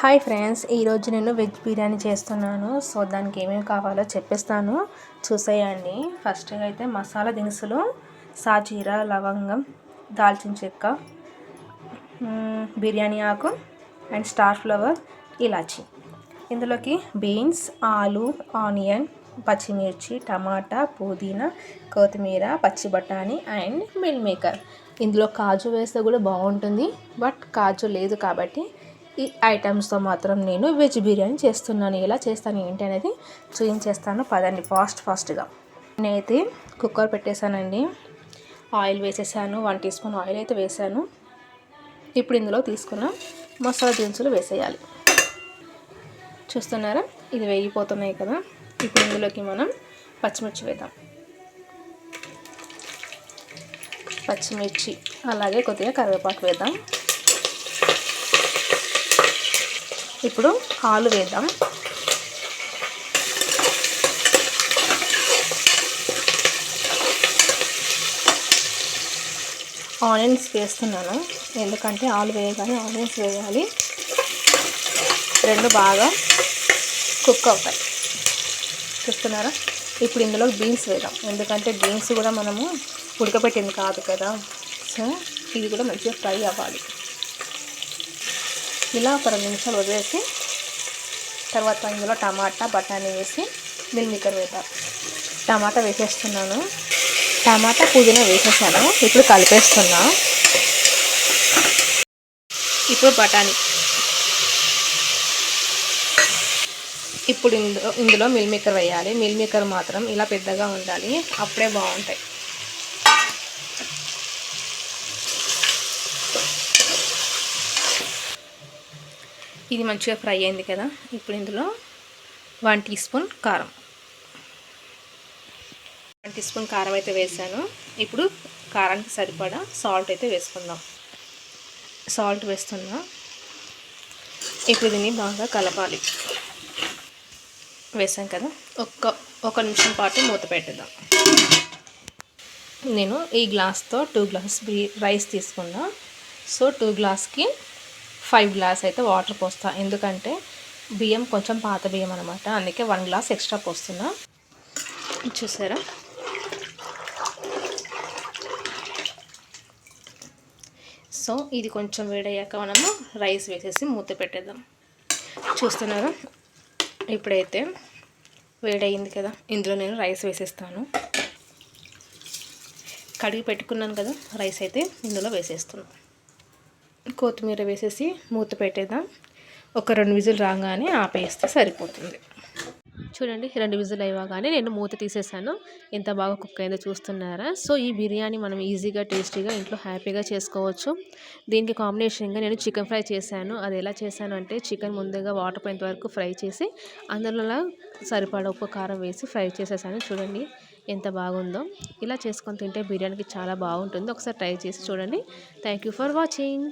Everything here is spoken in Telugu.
హాయ్ ఫ్రెండ్స్ ఈరోజు నేను వెజ్ బిర్యానీ చేస్తున్నాను. సో దానికి ఏమేమి కావాలో చెప్పేస్తాను. చూసేయండి. ఫస్ట్ అయితే మసాలా దినుసులు సాజీరా లవంగం దాల్చిన చెక్క బిర్యానీ ఆకు అండ్ స్టార్ ఫ్లవర్ ఇలాచి. ఇందులోకి బీన్స్ ఆలు ఆనియన్ పచ్చిమిర్చి టమాటా పుదీనా కొత్తిమీర పచ్చి బఠానీ అండ్ మిల్ మేకర్. ఇందులో కాజు వేస్తే కూడా బాగుంటుంది బట్ కాజు లేదు కాబట్టి ఈ ఐటమ్స్తో మాత్రం నేను వెజ్ బిర్యానీ చేస్తున్నాను. ఎలా చేస్తాను ఏంటి అనేది చూపించేస్తాను పదండి ఫాస్ట్ ఫాస్ట్గా నేనైతే కుక్కర్ పెట్టేశానండి. ఆయిల్ వేసేసాను. వన్ టీ స్పూన్ ఆయిల్ అయితే వేసాను. ఇప్పుడు ఇందులో తీసుకున్న మసాలా దినుసులు వేసేయాలి. చూస్తున్నారా? ఇది వేగిపోతున్నాయి కదా. ఇప్పుడు ఇందులోకి మనం పచ్చిమిర్చి వేద్దాం. పచ్చిమిర్చి అలాగే కొద్దిగా కరివేపాకు వేద్దాం. ఇప్పుడు ఆలు వేద్దాం. ఆనియన్స్ వేస్తున్నాను. ఎందుకంటే ఆలు వేయగానే ఆనియన్స్ వేయాలి. రెండు బాగా కుక్ అవుతాయి. చూస్తున్నారా? ఇప్పుడు ఇందులో బీన్స్ వేద్దాం. ఎందుకంటే బీన్స్ కూడా మనము ఉడకబెట్టింది కాదు కదా. సో ఇది కూడా మంచిగా ఫ్రై అవ్వాలి. ఇలా ఒక రెండు నిమిషాలు వదిలేసి తర్వాత ఇందులో టమాటా బఠానీ వేసి మిల్ మేకర్ వేద్దాం టమాటా వేసేస్తున్నాను. టమాటా పుదీనా వేసేసాను. ఇప్పుడు కలిపేస్తున్నా. ఇప్పుడు బఠానీ. ఇప్పుడు ఇందులో ఇందులో మిల్ మేకర్ వేయాలి. మిల్ మేకర్ మాత్రం ఇలా పెద్దగా ఉండాలి. అప్పుడే బాగుంటాయి. ఇది మంచిగా ఫ్రై అయింది కదా. ఇప్పుడు ఇందులో వన్ టీ స్పూన్ కారం. వన్ టీ స్పూన్ కారం అయితే వేసాను. ఇప్పుడు కారానికి సరిపడా సాల్ట్ అయితే వేసుకుందాం. సాల్ట్ వేస్తున్నా. ఇప్పుడు దీన్ని బాగా కలపాలి. వేసాం కదా. ఒక్క ఒక నిమిషం పాటు మూత పెట్టేద్దాం. నేను ఈ గ్లాస్తో టూ గ్లాస్ రైస్ తీసుకున్నా. సో టూ గ్లాస్కి ఫైవ్ గ్లాస్ అయితే వాటర్ పోస్తా. ఎందుకంటే బియ్యం కొంచెం పాత బియ్యం అనమాట అందుకే వన్ గ్లాస్ ఎక్స్ట్రా పోస్తున్నా. చూసారా? సో ఇది కొంచెం వేడయ్యాక మనము రైస్ వేసేసి మూత పెట్టేద్దాం. చూస్తున్నారా? ఇప్పుడైతే వేడయింది కదా. ఇందులో నేను రైస్ వేసేస్తాను. కడిగి పెట్టుకున్నాను కదా. రైస్ అయితే ఇందులో వేసేస్తున్నాను కొత్తిమీర వేసేసి మూత పెట్టేద్దాం. ఒక రెండు విజులు రాగానే ఆపేస్తే సరిపోతుంది. చూడండి రెండు విజులు అయ్యగానే నేను మూత తీసేసాను. ఎంత బాగా కుక్ అయిందో చూస్తున్నారా? సో ఈ బిర్యానీ మనం ఈజీగా టేస్టీగా ఇంట్లో హ్యాపీగా చేసుకోవచ్చు. దీనికి కాంబినేషన్గా నేను చికెన్ ఫ్రై చేశాను. అది ఎలా చేశాను అంటే చికెన్ ముందుగా వాటర్ పోయినంత వరకు ఫ్రై చేసి అందులో సరిపడా ఉప్పు కారం వేసి ఫ్రై చేసేసాను. చూడండి ఎంత బాగుందో. ఇలా చేసుకొని తింటే బిర్యానీకి చాలా బాగుంటుంది. ఒకసారి ట్రై చేసి చూడండి. Thank you for watching.